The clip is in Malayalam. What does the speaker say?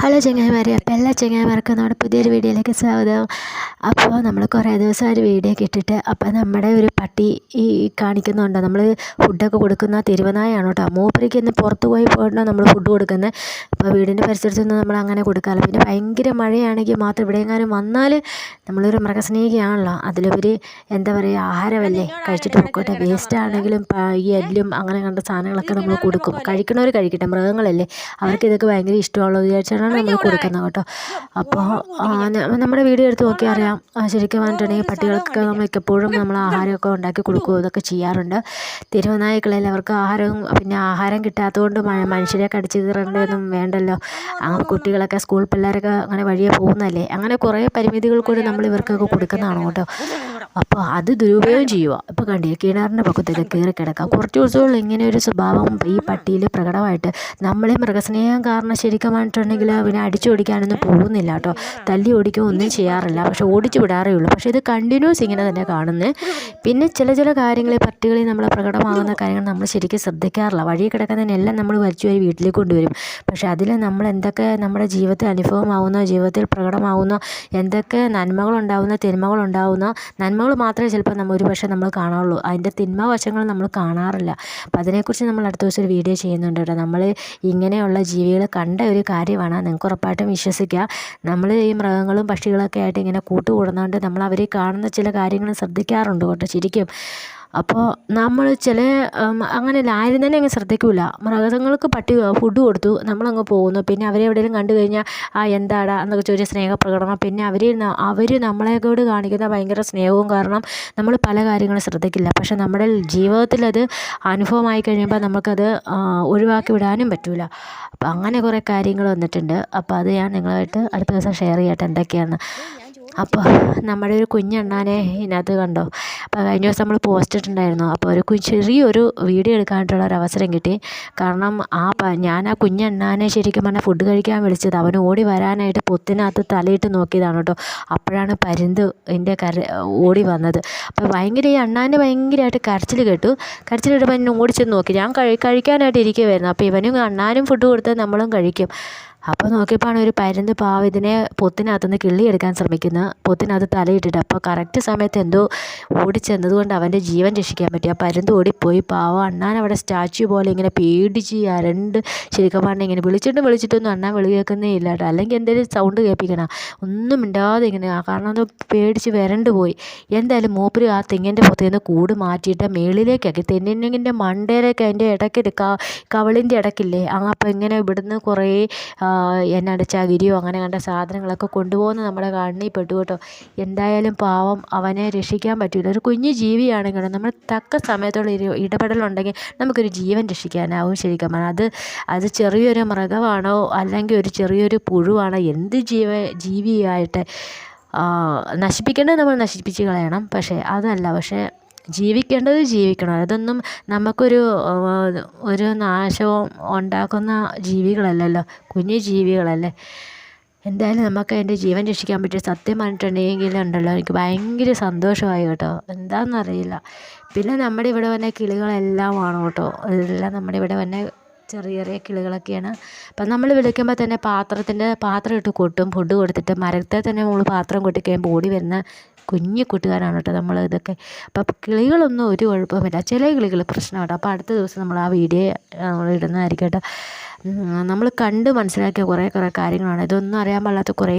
ഹലോ ചങ്ങായിമാരെ അപ്പോൾ എല്ലാ ചങ്ങായിമാർക്കും നമ്മുടെ പുതിയൊരു വീഡിയോയിലേക്ക് സ്വാഗതം. അപ്പോൾ നമ്മൾ കുറേ ദിവസം ഒരു വീഡിയോ ഒക്കെ അപ്പോൾ നമ്മുടെ ഒരു പട്ടി ഈ കാണിക്കുന്നുണ്ട്. നമ്മൾ ഫുഡൊക്കെ കൊടുക്കുന്ന തിരുവനായാണ് കേട്ടോ. മൂപ്പരയ്ക്ക് ഇന്ന് പുറത്ത് പോയി പോയിട്ടാണ് നമ്മൾ ഫുഡ് കൊടുക്കുന്നത് അപ്പോൾ വീടിന്റെ പരിസരത്തൊന്നും നമ്മൾ അങ്ങനെ കൊടുക്കാറില്ല. പിന്നെ ഭയങ്കര മഴയാണെങ്കിൽ മാത്രം എവിടെയെങ്ങാനും വന്നാൽ നമ്മളൊരു മൃഗസ്നേഹിയാണല്ലോ. അതിലുപരി എന്താ പറയുക ആഹാരമല്ലേ? കഴിച്ചിട്ട് പൊക്കോട്ടെ. വേസ്റ്റ് ആണെങ്കിലും ഈ എല്ലും അങ്ങനെ കണ്ട സാധനങ്ങളൊക്കെ നമ്മൾ കൊടുക്കും. കഴിക്കണവർ കഴിക്കട്ടെ. മൃഗങ്ങളല്ലേ? അവർക്ക് ഇതൊക്കെ ഭയങ്കര ഇഷ്ടമുള്ളത് വിചാരിച്ചാണ് നമ്മൾ കൊടുക്കുന്നത് കേട്ടോ. അപ്പോൾ നമ്മുടെ വീഡിയോ എടുത്ത് നോക്കിയാൽ അറിയാം. ശരിക്കും പറഞ്ഞിട്ടുണ്ടെങ്കിൽ പട്ടികൾക്ക് നമ്മൾ മിക്കപ്പോഴും നമ്മൾ ആഹാരമൊക്കെ ഉണ്ടാക്കി കൊടുക്കുകയോ ഇതൊക്കെ ചെയ്യാറുണ്ട്. തെരുവുനായ്ക്കളെല്ലാം അവർക്ക് ആഹാരവും പിന്നെ ആഹാരം കിട്ടാത്തതുകൊണ്ട് മനുഷ്യരെ കടിച്ചു കീറേണ്ടതൊന്നും വേണ്ടല്ലോ. ആ കുട്ടികളൊക്കെ സ്കൂൾ പിള്ളേരൊക്കെ അങ്ങനെ വഴിയെ പോകുന്നതല്ലേ അങ്ങനെ കുറേ പരിമിതികൾ കൂടി നമ്മൾ ഇവർക്കൊക്കെ കൊടുക്കുന്നതാണ് കേട്ടോ. അപ്പോൾ അത് ദുരുപയോഗം ചെയ്യുക. ഇപ്പോൾ കണ്ടില്ല കിണറിന്റെ പക്കത്തൊക്കെ കയറി കിടക്കുക കുറച്ച് ദിവസമുള്ള ഇങ്ങനെ ഒരു സ്വഭാവം ഈ പട്ടിയിൽ പ്രകടമായിട്ട് നമ്മളെ മൃഗസ്നേഹം കാരണം ശരിക്കും പറഞ്ഞിട്ടുണ്ടെങ്കിൽ അവനെ അടിച്ചു ഓടിക്കാനൊന്നും പോകുന്നില്ല കേട്ടോ. തല്ലി ഓടിക്കുക ഒന്നും ചെയ്യാറില്ല. പക്ഷേ ഓടിച്ചു വിടാറേ ഉള്ളൂ. പക്ഷേ ഇത് കണ്ടിന്യൂസ് ഇങ്ങനെ തന്നെ കാണുന്നത്. പിന്നെ ചില ചില കാര്യങ്ങൾ ഈ പട്ടികളിൽ നമ്മൾ പ്രകടമാകുന്ന കാര്യങ്ങൾ നമ്മൾ ശരിക്കും ശ്രദ്ധിക്കാറില്ല. വഴി കിടക്കുന്നതിനെല്ലാം നമ്മൾ വലിച്ചു പോയി വീട്ടിലേക്ക് കൊണ്ടുവരും. പക്ഷേ അതിൽ നമ്മൾ എന്തൊക്കെ നമ്മുടെ ജീവിതത്തിൽ അനുഭവമാകുന്നോ ജീവിതത്തിൽ പ്രകടമാകുന്നോ എന്തൊക്കെ നന്മകളുണ്ടാവുന്ന തിന്മകളുണ്ടാവുന്ന നന്മകൾ മാത്രമേ ചിലപ്പോൾ നമ്മൾ ഒരു പക്ഷേ നമ്മൾ കാണാറുള്ളൂ. അതിന്റെ തിന്മ വശങ്ങൾ നമ്മൾ കാണാറില്ല. അപ്പം അതിനെക്കുറിച്ച് നമ്മൾ അടുത്ത ദിവസം ഒരു വീഡിയോ ചെയ്യുന്നുണ്ട് കേട്ടോ. നമ്മൾ ഇങ്ങനെയുള്ള ജീവികളെ കണ്ട ഒരു കാര്യമാണ്. നിങ്ങൾക്ക് ഉറപ്പായിട്ടും വിശ്വസിക്കുക നമ്മൾ ഈ മൃഗങ്ങളും പക്ഷികളൊക്കെ ആയിട്ട് ഇങ്ങനെ കൂട്ടുകൂടുന്നതുകൊണ്ട് നമ്മൾ അവരെ കാണുന്ന ചില കാര്യങ്ങൾ ശ്രദ്ധിക്കാറുണ്ട് കേട്ടോ. ശരിക്കും അപ്പോൾ നമ്മൾ ചില അങ്ങനെ അങ്ങനെയല്ല ആരും തന്നെ അങ്ങ് ശ്രദ്ധിക്കില്ല മൃഗങ്ങൾക്ക് പട്ടി ഫുഡ് കൊടുത്തു നമ്മളങ്ങ് പോകുന്നു. പിന്നെ അവരെ എവിടെയെങ്കിലും കണ്ടു കഴിഞ്ഞാൽ ആ എന്താടാ എന്നൊക്കെ ചോദിച്ച സ്നേഹപ്രകടനം. പിന്നെ അവർ അവർ നമ്മളെക്കൂട് കാണിക്കുന്ന ഭയങ്കര സ്നേഹവും കാരണം നമ്മൾ പല കാര്യങ്ങളും ശ്രദ്ധിക്കില്ല. പക്ഷെ നമ്മുടെ ജീവിതത്തിലത് അനുഭവമായി കഴിയുമ്പോൾ നമുക്കത് ഒഴിവാക്കി വിടാനും പറ്റില്ല അപ്പോൾ അങ്ങനെ കുറേ കാര്യങ്ങൾ വന്നിട്ടുണ്ട്. അപ്പോൾ അത് ഞാൻ നിങ്ങളുമായിട്ട് അടുത്ത ദിവസം ഷെയർ ചെയ്യട്ടെ. എന്തൊക്കെയാണെന്ന് അപ്പോൾ നമ്മുടെ ഒരു കുഞ്ഞണ്ണാനെ ഇതിനകത്ത് കണ്ടോ? അപ്പോൾ കഴിഞ്ഞ ദിവസം നമ്മൾ പോസ്റ്റ് ഇട്ടിട്ടുണ്ടായിരുന്നു. അപ്പോൾ ഒരു ചെറിയൊരു വീഡിയോ എടുക്കാനായിട്ടുള്ള ഒരു അവസരം കിട്ടി. കാരണം ആ ഞാൻ ആ കുഞ്ഞണ്ണാനെ ശരിക്കും പറഞ്ഞാൽ ഫുഡ് കഴിക്കാൻ വിളിച്ചത്. അവൻ ഓടി വരാനായിട്ട് പൊത്തിനകത്ത് തലയിട്ട് നോക്കിയതാണ് കേട്ടോ. അപ്പോഴാണ് പരുന്ത് എന്റെ കര ഓടി വന്നത്. അപ്പോൾ ഭയങ്കര ഈ അണ്ണാന്റെ ഭയങ്കരമായിട്ട് കരച്ചിൽ കേട്ടു. കരച്ചിൽ കേട്ടപ്പോൾ എന്നെ ഓടിച്ചെന്ന് നോക്കി. ഞാൻ കഴി കഴിക്കാനായിട്ട് ഇരിക്കുമായിരുന്നു അപ്പോൾ ഇവനും അണ്ണാനും ഫുഡ് കൊടുത്ത് നമ്മളും കഴിക്കും. അപ്പോൾ നോക്കിയപ്പോഴാണ് ഒരു പരുന്ത് പാവ് ഇതിനെ പൊത്തിനകത്തുനിന്ന് കിള്ളിയെടുക്കാൻ ശ്രമിക്കുന്നത് പൊത്തിനകത്ത് തലയിട്ടിട്ട്. അപ്പോൾ കറക്റ്റ് സമയത്ത് എന്തോ ഓടിച്ചെന്നതുകൊണ്ട് അവന്റെ ജീവൻ രക്ഷിക്കാൻ പറ്റി. ആ പരുന്ത് ഓടിപ്പോയി. പാവ അണ്ണാൻ അവിടെ സ്റ്റാച്യു പോലെ ഇങ്ങനെ പേടിച്ച് അരണ്ട് ശരിക്കും പറഞ്ഞാൽ ഇങ്ങനെ വിളിച്ചിട്ടും വിളിച്ചിട്ടൊന്നും അണ്ണാൻ വിളി കേൾക്കുന്നേ ഇല്ല കേട്ടോ. അല്ലെങ്കിൽ എന്തെങ്കിലും സൗണ്ട് കേൾപ്പിക്കണം. ഒന്നും മിണ്ടാതെ ഇങ്ങനെ ആ കാരണം അത് പേടിച്ച് വരണ്ട് പോയി. എന്തായാലും മൂപ്പര് ആ തെങ്ങിന്റെ പുറത്തു നിന്ന് കൂട് മാറ്റിയിട്ട് മേളിലേക്കാക്കി. തെന്നിന്റെ മണ്ടയിലേക്ക് അതിന്റെ ഇടയ്ക്ക് കവളിന്റെ ഇടയ്ക്കില്ലേ? അങ്ങ് അപ്പോൾ ഇങ്ങനെ ഇവിടുന്ന് കുറേ ആ, എന്നാണ് ചകിരിയോ അങ്ങനെ കണ്ട സാധനങ്ങളൊക്കെ കൊണ്ടുപോകുന്നത് നമ്മുടെ കണ്ണിൽ പെട്ടു കേട്ടോ. എന്തായാലും പാവം അവനെ രക്ഷിക്കാൻ പറ്റില്ല ഒരു കുഞ്ഞു ജീവിയാണെങ്കിലും നമ്മൾ തക്ക സമയത്തുള്ള ഒരു ഇടപെടലുണ്ടെങ്കിൽ നമുക്കൊരു ജീവൻ രക്ഷിക്കാനാവും ശരിക്കും പറഞ്ഞാൽ. അത് അത് ചെറിയൊരു മൃഗമാണോ അല്ലെങ്കിൽ ഒരു ചെറിയൊരു പുഴുവാണോ എന്ത് ജീവ ജീവിയായിട്ട് നശിപ്പിക്കേണ്ടത് നമ്മൾ നശിപ്പിച്ച് കളയണം. പക്ഷേ അതല്ല പക്ഷേ ജീവിക്കേണ്ടത് ജീവിക്കണം. അതൊന്നും നമുക്കൊരു ഒരു നാശവും ഉണ്ടാക്കുന്ന ജീവികളല്ലല്ലോ. കുഞ്ഞു ജീവികളല്ലേ. എന്തായാലും നമുക്ക് അതിന്റെ ജീവൻ രക്ഷിക്കാൻ പറ്റിയ സത്യം പറഞ്ഞിട്ടുണ്ടെങ്കിൽ ഉണ്ടല്ലോ. എനിക്ക് ഭയങ്കര സന്തോഷമായി കേട്ടോ. എന്താണെന്നറിയില്ല പിന്നെ നമ്മുടെ ഇവിടെ വന്ന കിളികളെല്ലാം ആണ് കേട്ടോ. എല്ലാം നമ്മുടെ ഇവിടെ വന്ന ചെറിയ ചെറിയ കിളികളൊക്കെയാണ്. അപ്പം നമ്മൾ വിളിക്കുമ്പോൾ തന്നെ പാത്രത്തിന്റെ പാത്രം ഇട്ട് കൊട്ടും ഫുഡ് കൊടുത്തിട്ട് മരത്തെ തന്നെ നമ്മൾ പാത്രം കൊട്ടിക്കഴിയുമ്പോൾ ഓടി വരുന്ന കുഞ്ഞു കൂട്ടുകാരാണ് കേട്ടോ നമ്മൾ ഇതൊക്കെ. അപ്പം കിളികളൊന്നും ഒരു കുഴപ്പമില്ല. ചില കിളികൾ പ്രശ്നമാണ് അപ്പോൾ അടുത്ത ദിവസം നമ്മൾ ആ വീഡിയോ നമ്മൾ ഇടുന്നതായിരിക്കും കേട്ടോ. നമ്മൾ കണ്ട് മനസ്സിലാക്കിയ കുറേ കുറേ കാര്യങ്ങളാണ്. ഇതൊന്നും അറിയാൻ പാടില്ലാത്ത കുറേ